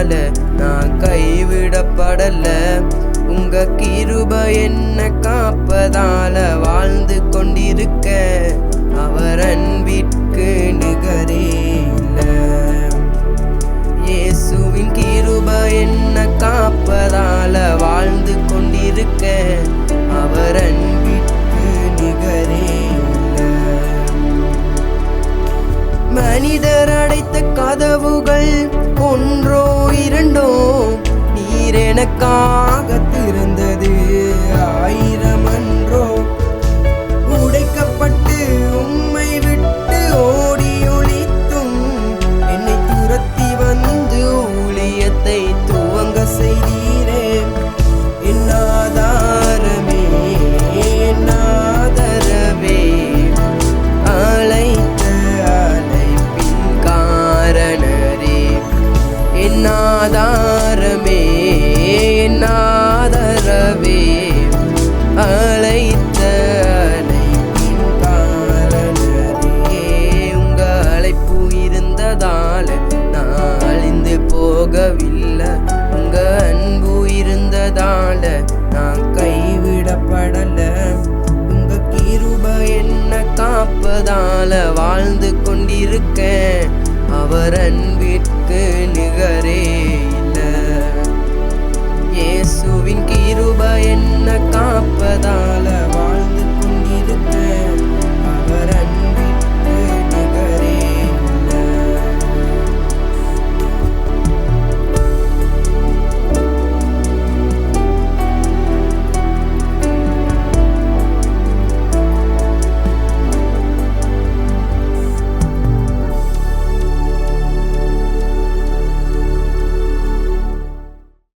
கிருபையால நான் கைவிடப்படல. உங்க கிருப என்ன காப்பதால வாழ்ந்து கொண்டிருக்க. அவரன் மனிதர் அடைத்த கதவுகள் ஒன்றோ இரண்டோ நீர் எனக்காக திறந்தது. நான் கைவிடப்படல. உங்க கிருப என்ன காப்பதால வாழ்ந்து கொண்டிருக்கேன். அவர் அன்பிற்கு நிகரே.